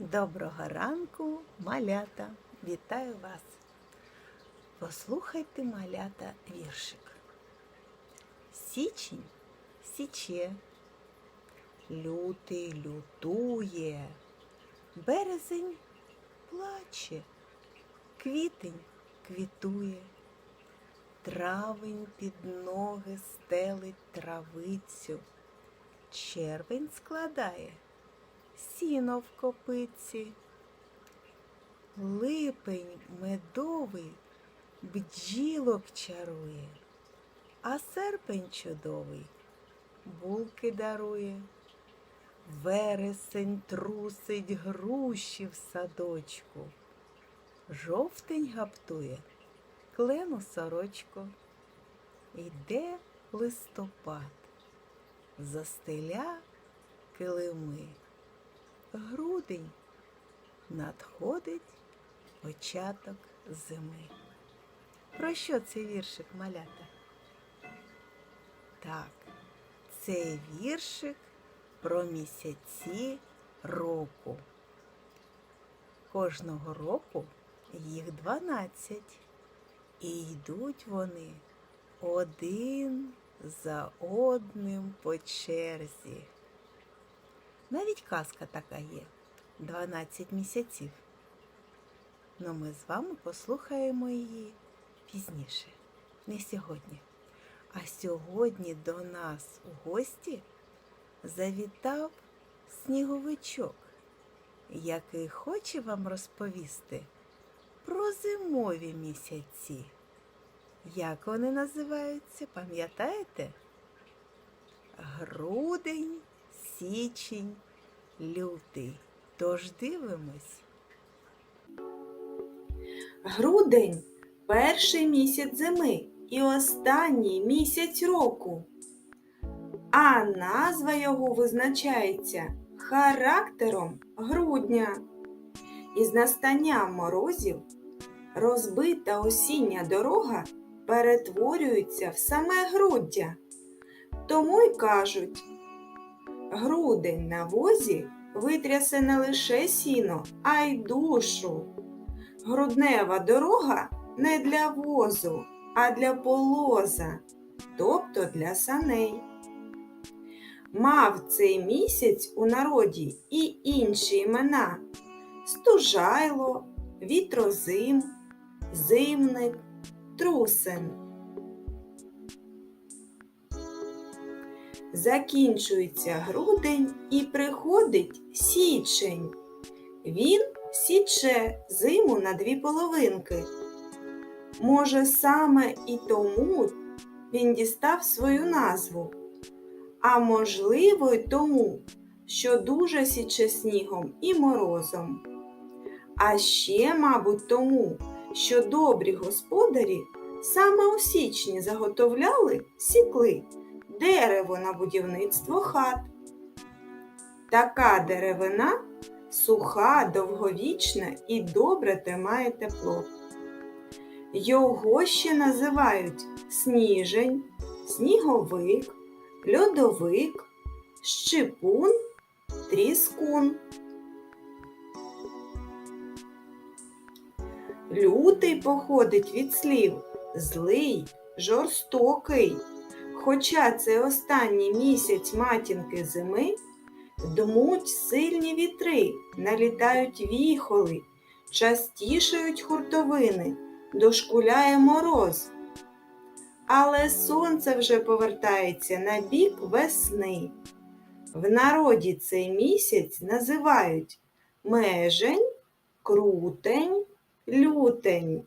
Доброго ранку, малята! Вітаю вас! Послухайте, малята, віршик. Січень січе, лютий лютує, березень плаче, квітень квітує, травень під ноги стелить травицю, червень складає сіно в копиці. Липень медовий бджілок чарує, а серпень чудовий булки дарує. Вересень трусить груші в садочку, жовтень гаптує клену сорочку. Йде листопад, застеля килими грудень надходить початок зими. Про що цей віршик малята? Так, цей віршик про місяці року. Кожного року їх дванадцять, і йдуть вони один за одним по черзі. Навіть казка така є 12 місяців. Ну ми з вами послухаємо її пізніше, не сьогодні. А сьогодні до нас у гості завітав сніговичок, який хоче вам розповісти про зимові місяці. Як вони називаються, пам'ятаєте? Грудень, січень, лютий. Тож дивимось. Грудень перший місяць зими і останній місяць року. А назва його визначається характером грудня. Із настанням морозів розбита осіння дорога перетворюється в саме груддя. Тому й кажуть, грудень на возі витрясе не лише сіно, а й душу. Груднева дорога не для возу, а для полоза, тобто для саней. Мав цей місяць у народі і інші імена стужайло, вітрозим, зимник, трусен. Закінчується грудень і приходить січень. Він січе зиму на дві половинки. Може, саме і тому він дістав свою назву, а можливо, й тому, що дуже січе снігом і морозом. А ще, мабуть, тому, що добрі господарі саме у січні заготовляли сікли дерево на будівництво хат. Така деревина суха, довговічна і добре тримає тепло. Його ще називають сніжень, сніговик, льодовик, щепун, тріскун. Лютий походить від слів злий, жорстокий. Хоча це останній місяць матінки зими, дмуть сильні вітри, налітають віхоли, частішають хуртовини, дошкуляє мороз. Але сонце вже повертається на бік весни. В народі цей місяць називають межень, крутень, лютень.